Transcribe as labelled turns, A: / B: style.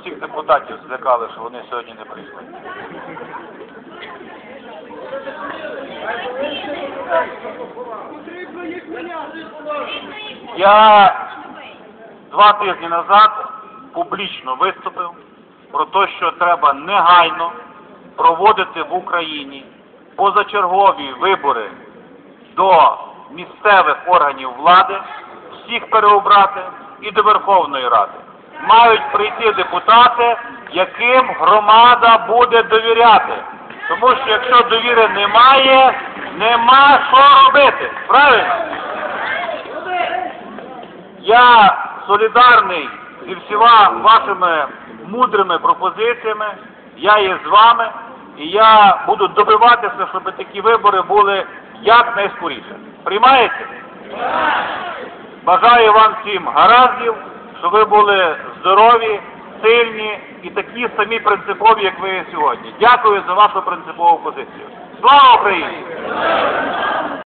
A: всіх депутатів злякали, що вони сьогодні не прийшли. Я два тижні назад публічно виступив про те, що треба негайно проводити в Україні позачергові вибори до місцевих органів влади, всіх переобрати і до Верховної Ради. Мають прийти депутати, яким громада буде довіряти. Тому що якщо довіри немає, нема що робити. Правильно? Я солідарний зі всіма вашими мудрими пропозиціями. Я є з вами, і я буду добиватися, щоб такі вибори були якнайскоріше. Приймаєте? Бажаю вам всім гараздів, щоб ви були здорові, сильні і такі самі принципові, як ви сьогодні. Дякую за вашу принципову позицію. Слава Україні!